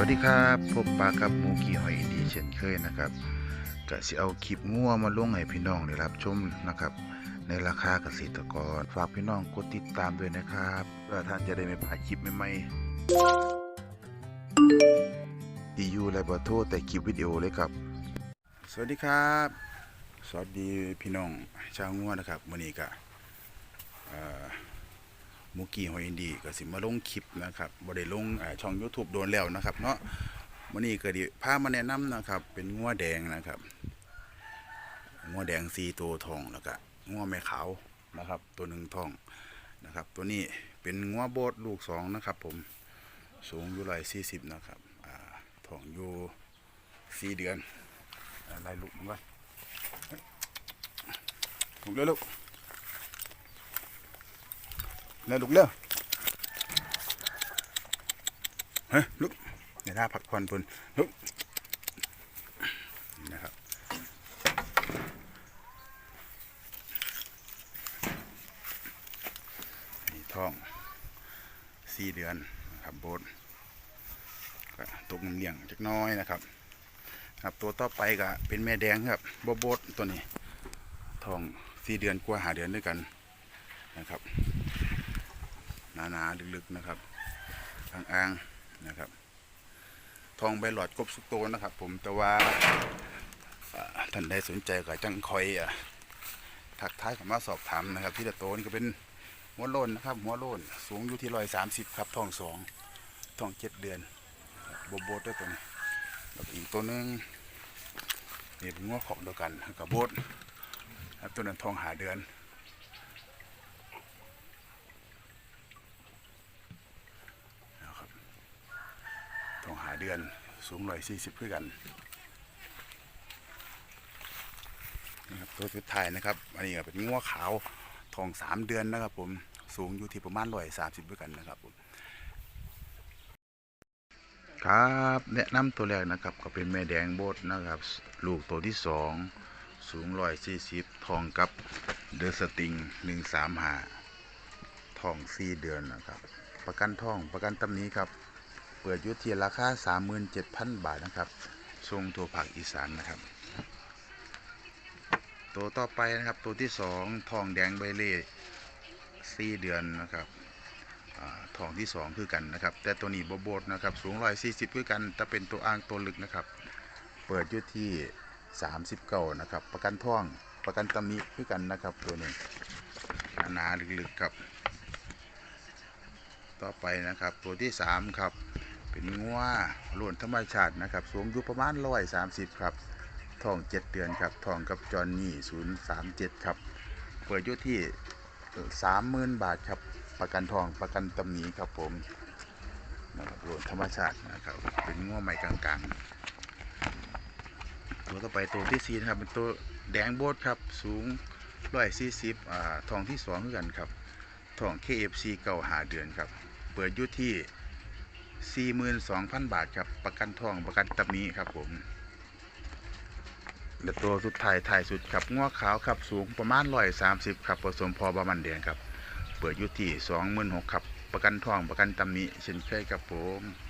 วัสดีครับพบปากับมูกี่หอยดีเช่นเคยนะครับก็สิเอาคลิปงัวมาลงให้พี่น้องได้รับชมนะครับ ในราคาเกษตรกรฝากพี่น้องกดติดตามด้วยนะครับเพื่อท่านจะได้ไม่พลาดคลิปใหม่ๆที่อยู่และเบอร์โทรแต่คลิปวิดีโอเลยครับ สวัสดีครับ สวัสดีพี่น้องชาวงัวนะครับมื้อนี้ก็เอ่อ มูกี้หอยอินดีก็สิมาลงคลิปนะครับบ่ได้ลงเอ่อช่อง YouTube โดนแล้วนะครับเนาะมื้อนี้ก็ดิพามาแนะนำนะครับ เป็นงัวแดงนะครับงัวแดง4ตัวทองแล้วก็งัวแม่ขาวนะครับ ตัวหนึ่งทองนะครับ ตัวนี้เป็นงัวโบดลูกสองนะครับ ผมสูงอยู่140นะครับอ่าทองอยู่สี่เดือนอ่าไล่ลูกมันก่อนลูกเร็วลูก เร็วลุกเร็วเฮ้ยลุกเดี๋ยวถ้าพักผ่อนพุ่นลุกนะครับนี่ท้องสี่เดือนนะครับโบสก็ตกน้ำเลี้ยงจักน้อยนะครับ ครับตัวต่อไปก็เป็นแม่แดงครับโบโบสตัวนี้ท้องสี่เดือนกว่าหาเดือนด้วยกันนะครับ หนาๆลึกๆนะครับอ่างๆนะครับ ทองใบหลอดกบสุกโตนะครับ ผมแต่ว่าท่านใดสนใจก็จังคอยอะทักท้ายเข้ามาสอบถามนะครับ ที่ตะโตนี่ก็เป็นหัวโลนนะครับหัวโลนสูงอยู่ที่ร้อยสามสิบครับทองสองทองเจ็ดเดือนโบโบดด้วยตัวนี้แล้วอีกตัวนึงนี่เป็นงัวของเดียวกันกับโบดครับตัวนั้นทองหาเดือน นะครับต้องหา เดือน สูงร้อยสี่สิบเพื่อกันนะครับตัวสุดท้ายนะครับอันนี้ก็เป็นงัวขาวทองสามเดือนนะครับ ผมสูงอยู่ที่ประมาณร้อยสามสิบเพื่อกันนะครับผมครับแนะนำตัวแรกนะครับก็เป็นแม่แดงโบดนะครับ ลูกตัวที่สองสูงร้อยสี่สิบทองกับเดอสติงหนึ่งสามหาทองสี่เดือนนะครับ ประกันทองประกันตำนี้ครับ ปิดอยุทีราคา 37,000 บาทนะครับทรงตัวผักอีสานนะครับ ตัวต่อไปนะครับตัวที่สองทองแดงใบเล่สี่เดือนนะครับอทองที่สองคือกันนะครับ แต่ตัวนี้บโบดนะครับ สูงร้อยสี่สิบคือกันแต่เป็นตัวอ้างตัวลึกนะครับ เปิดอยุที่สามสิบเก้านะครับ ประกันท่องประกันตำหนี้คือกันนะครับ ตัวนี้หนาๆลึกๆครับ ต่อไปนะครับ ตัวที่สามครับ เป็นงัวล้วนธรรมชาตินะครับ สูงอยู่ประมาณร้อยสามสิบครับทองเจ็ดเดือนครับทองกับจอห์นนี่ศูนย์สามเจ็ดครับ เปิดอยู่ที่สามหมื่นบาทครับ ประกันทองประกันตำหนีครับผมนะครับล้วนธรรมชาตินะครับ เป็นงัวใหม่กลางๆ ตัวต่อไปตัวที่สี่นะครับเป็นตัวแดงโบดครับสูงร้อยสี่สิบอ่าทองที่สองคือนกันครับทอง KFC เก่าหาเดือนครับ เปิดอยู่ที่ 42,000 บาทครับประกันทองประกันตำนี้ครับผมและตัวสุดท้ายท้ายสุดครับง้อขาวครับสูงประมาณ130ครับผสมพอบะมันแดงครับ เปิดอยู่ที่26,000ครับ ประกันทองประกันตำนี้เช่นเคยครับผม